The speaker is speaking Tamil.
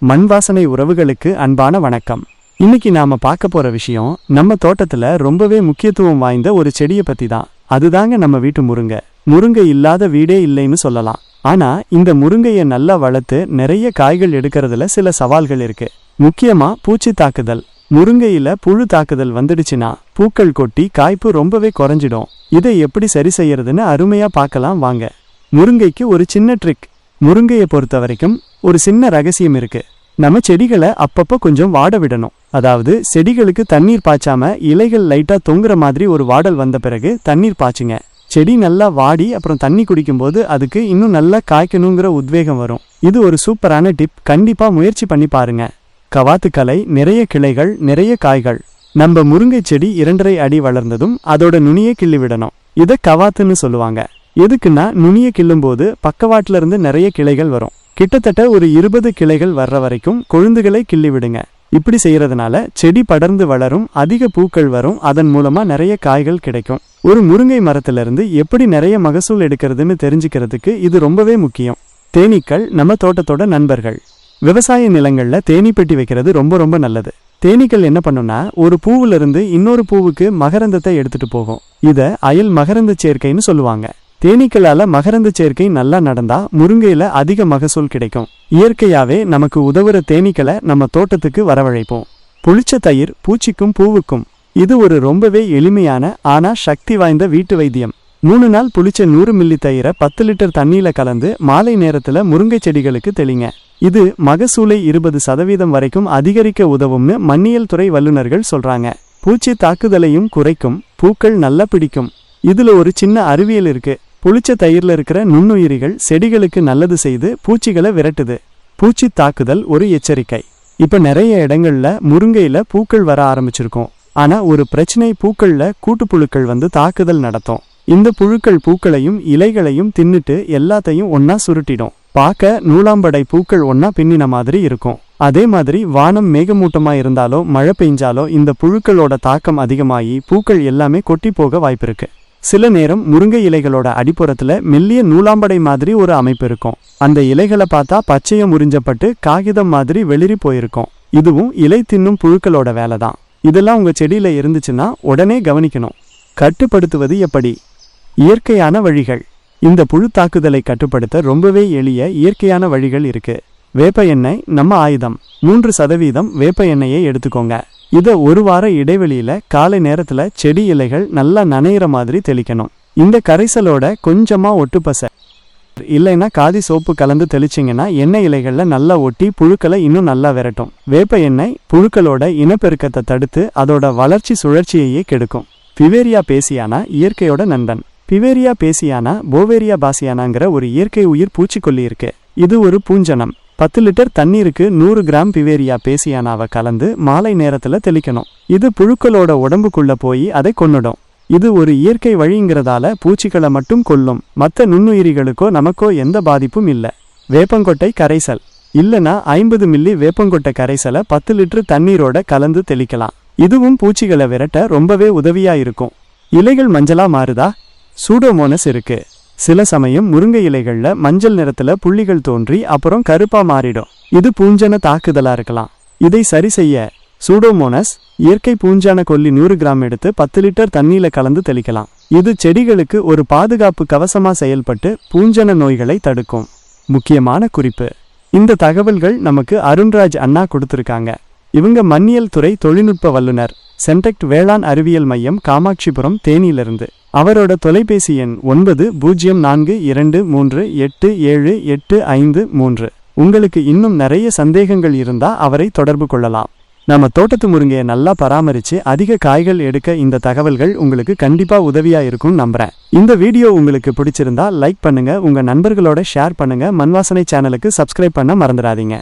மண் வாசனை உறவுகளுக்கு அன்பான வணக்கம். இன்னைக்கு நாம பார்க்க போற விஷயம் நம்ம தோட்டத்துல ரொம்பவே முக்கியத்துவம் வாய்ந்த ஒரு செடியை பத்தி தான் அதுதாங்க நம்ம வீட்டு முருங்கை. முருங்கை இல்லாத வீடே இல்லைன்னு சொல்லலாம். ஆனா இந்த முருங்கையை நல்லா வளர்த்து நிறைய காய்கள் எடுக்கிறதுல சில சவால்கள் இருக்கு. முக்கியமா பூச்சி தாக்குதல். முருங்கையில புழு தாக்குதல் வந்துடுச்சுன்னா பூக்கள் கொட்டி காய்ப்பு ரொம்பவே குறைஞ்சிடும். இதை எப்படி சரி செய்யறதுன்னு அருமையா பார்க்கலாம் வாங்க. முருங்கைக்கு ஒரு சின்ன ட்ரிக் முருங்கையை பொறுத்த வரைக்கும் ஒரு சின்ன ரகசியம் இருக்கு. நம்ம செடிகளை அப்பப்போ கொஞ்சம் வாட விடணும். அதாவது செடிகளுக்கு தண்ணீர் பாய்ச்சாம இலைகள் லைட்டாக தொங்குற மாதிரி ஒரு வாடல் வந்த பிறகு தண்ணீர் பாய்ச்சுங்க. செடி நல்லா வாடி அப்புறம் தண்ணி குடிக்கும்போது அதுக்கு இன்னும் நல்லா காய்க்கணுங்கிற உத்வேகம் வரும். இது ஒரு சூப்பரான டிப். கண்டிப்பாக முயற்சி பண்ணி பாருங்க. கவாத்துக்கலை நிறைய கிளைகள் நிறைய காய்கள். நம்ம முருங்கை செடி இரண்டரை அடி வளர்ந்ததும் அதோட நுனியை கிள்ளி விடணும். இதை கவாத்துன்னு சொல்லுவாங்க. எதுக்குன்னா நுனியை கிள்ளும்போது பக்கவாட்டிலிருந்து நிறைய கிளைகள் வரும். கிட்டத்தட்ட ஒரு இருபது கிளைகள் வர்ற வரைக்கும் கொழுந்துகளை கிள்ளி விடுங்க இப்படி செய்யறதுனால செடி படர்ந்து வளரும் அதிக பூக்கள் வரும் அதன் மூலமா நிறைய காய்கள் கிடைக்கும். ஒரு முருங்கை மரத்திலிருந்து எப்படி நிறைய மகசூல் எடுக்கிறதுன்னு தெரிஞ்சுக்கிறதுக்கு இது ரொம்பவே முக்கியம். தேனீக்கள் நம்ம தோட்டத்தோட நண்பர்கள். விவசாய நிலங்கள்ல தேனீ பெட்டி வைக்கிறது ரொம்ப ரொம்ப நல்லது. தேனீக்கள் என்ன பண்ணும்னா ஒரு பூவுல இருந்து இன்னொரு பூவுக்கு மகரந்தத்தை எடுத்துட்டு போகும். இதை அயல் மகரந்த சேர்க்கைன்னு சொல்லுவாங்க. தேனீக்களால மகரந்த சேர்க்கை நல்லா நடந்தா முருங்கையில அதிக மகசூல் கிடைக்கும். இயற்கையாவே நமக்கு உதவுற தேனீக்களை நம்ம தோட்டத்துக்கு வரவழைப்போம். புளிச்ச தயிர் பூச்சிக்கும் பூவுக்கும். இது ஒரு ரொம்பவே எளிமையான ஆனா சக்தி வாய்ந்த வீட்டு வைத்தியம். மூணு நாள் புளிச்ச நூறு மில்லி தயிரை பத்து லிட்டர் தண்ணியில கலந்து மாலை நேரத்துல முருங்கை செடிகளுக்கு தெளிங்க. இது மகசூலை இருபது சதவீதம் வரைக்கும் அதிகரிக்க உதவும்னு மண்ணியல் துறை வல்லுநர்கள் சொல்றாங்க. பூச்சி தாக்குதலையும் குறைக்கும் பூக்கள் நல்லா பிடிக்கும். இதுல ஒரு சின்ன அறிவியல் இருக்கு. புளிச்ச தயிரில் இருக்கிற நுண்ணுயிரிகள் செடிகளுக்கு நல்லது செய்து பூச்சிகளை விரட்டுது. பூச்சி தாக்குதல் ஒரு எச்சரிக்கை. இப்ப நிறைய இடங்கள்ல முருங்கையில பூக்கள் வர ஆரம்பிச்சிருக்கும். ஆனா ஒரு பிரச்சனை பூக்கள்ல கூட்டுப்புழுக்கள் வந்து தாக்குதல் நடத்தும். இந்த புழுக்கள் பூக்களையும் இலைகளையும் தின்னுட்டு எல்லாத்தையும் ஒன்னா சுருட்டிடும். பார்க்க நூலாம்படை பூக்கள் ஒன்னா பின்னின மாதிரி இருக்கும். அதே மாதிரி வானம் மேகமூட்டமா இருந்தாலோ மழை பெஞ்சாலோ இந்த புழுக்களோட தாக்கம் அதிகமாகி பூக்கள் எல்லாமே கொட்டி போக வாய்ப்பிருக்கு. சில நேரம் முருங்கை இலைகளோட அடிப்புறத்துல மெல்லிய நூலாம்படை மாதிரி ஒரு அமைப்பு இருக்கும். அந்த இலைகளை பார்த்தா பச்சையம் முறிஞ்சப்பட்டு காகிதம் மாதிரி வெளிரி போயிருக்கும். இதுவும் இலை தின்னும் புழுக்களோட வேலை தான் இதெல்லாம் உங்க செடியில இருந்துச்சுன்னா உடனே கவனிக்கணும். கட்டுப்படுத்துவது எப்படி? இயற்கையான வழிகள். இந்த புழு தாக்குதலை கட்டுப்படுத்த ரொம்பவே எளிய இயற்கையான வழிகள் இருக்கு. வேப்ப எண்ணெய் நம்ம ஆயுதம். மூன்று சதவீதம் வேப்ப எண்ணெயை எடுத்துக்கோங்க. இதை ஒரு வார இடைவெளியில் காலை நேரத்தில் செடி இலைகள் நல்லா நனையிற மாதிரி தெளிக்கணும். இந்த கரைசலோட கொஞ்சமாக ஒட்டுப்பசை இல்லைன்னா காதி சோப்பு கலந்து தெளிச்சிங்கன்னா எண்ணெய் இலைகளில் நல்லா ஒட்டி புழுக்களை இன்னும் நல்லா விரட்டும். வேப்ப எண்ணெய் புழுக்களோட இனப்பெருக்கத்தை தடுத்து அதோட வளர்ச்சி சுழற்சியையே கெடுக்கும். பிவேரியா பேசியானா இயற்கையோட நண்பன். பிவேரியா பேசியானா போவேரியா பாசியானாங்கிற ஒரு இயற்கை உயிர் பூச்சிக்கொல்லி இருக்கு. இது ஒரு பூஞ்சனம். பத்து லிட்டர் தண்ணீருக்கு நூறு கிராம் பிவேரியா பேசியானாவை கலந்து மாலை நேரத்தில் தெளிக்கணும். இது புழுக்களோட உடம்புக்குள்ள போய் அதை கொன்னுடும். இது ஒரு இயற்கை வழிங்கிறதால பூச்சிகளை மட்டும் கொல்லும். மற்ற நுண்ணுயிரிகளுக்கோ நமக்கோ எந்த பாதிப்பும் இல்லை. வேப்பங்கொட்டை கரைசல். இல்லனா ஐம்பது மில்லி வேப்பங்கொட்டை கரைசலை பத்து லிட்டர் தண்ணீரோட கலந்து தெளிக்கலாம். இதுவும் பூச்சிகளை விரட்ட ரொம்பவே உதவியா இருக்கும். இலைகள் மஞ்சளா மாறுதா? சூடோமோனஸ் இருக்கு. சில சமயம் முருங்கை இலைகளில் மஞ்சள் நிறத்துல புள்ளிகள் தோன்றி அப்புறம் கருப்பா மாறிடும். இது பூஞ்சன தாக்குதலா இருக்கலாம். இதை சரி செய்ய சூடோமோனஸ் இயற்கை பூஞ்சான கொல்லி நூறு கிராம் எடுத்து பத்து லிட்டர் தண்ணியில் கலந்து தெளிக்கலாம். இது செடிகளுக்கு ஒரு பாதுகாப்பு கவசமா செயல்பட்டு பூஞ்சன நோய்களை தடுக்கும். முக்கியமான குறிப்பு. இந்த தகவல்கள் நமக்கு அருண்ராஜ் அண்ணா கொடுத்துருக்காங்க. இவங்க மண்ணியல் துறை தொழில்நுட்ப வல்லுனர் சென்டெக்ட் வேளாண் அறிவியல் மையம் காமாட்சிபுரம் தேனியிலிருந்து. அவரோட தொலைபேசி எண் ஒன்பது பூஜ்ஜியம் நான்கு இரண்டு மூன்று எட்டு ஏழு எட்டு ஐந்து மூன்று. உங்களுக்கு இன்னும் நிறைய சந்தேகங்கள் இருந்தா அவரை தொடர்பு கொள்ளலாம். நம்ம தோட்டத்து முருங்கையை நல்லா பராமரிச்சு அதிக காய்கள் எடுக்க இந்த தகவல்கள் உங்களுக்கு கண்டிப்பா உதவியா இருக்கும் நம்புறேன். இந்த வீடியோ உங்களுக்கு பிடிச்சிருந்தா லைக் பண்ணுங்க உங்க நண்பர்களோட ஷேர் பண்ணுங்க மண்வாசனை சேனலுக்கு சப்ஸ்கிரைப் பண்ண மறந்துடாதீங்க.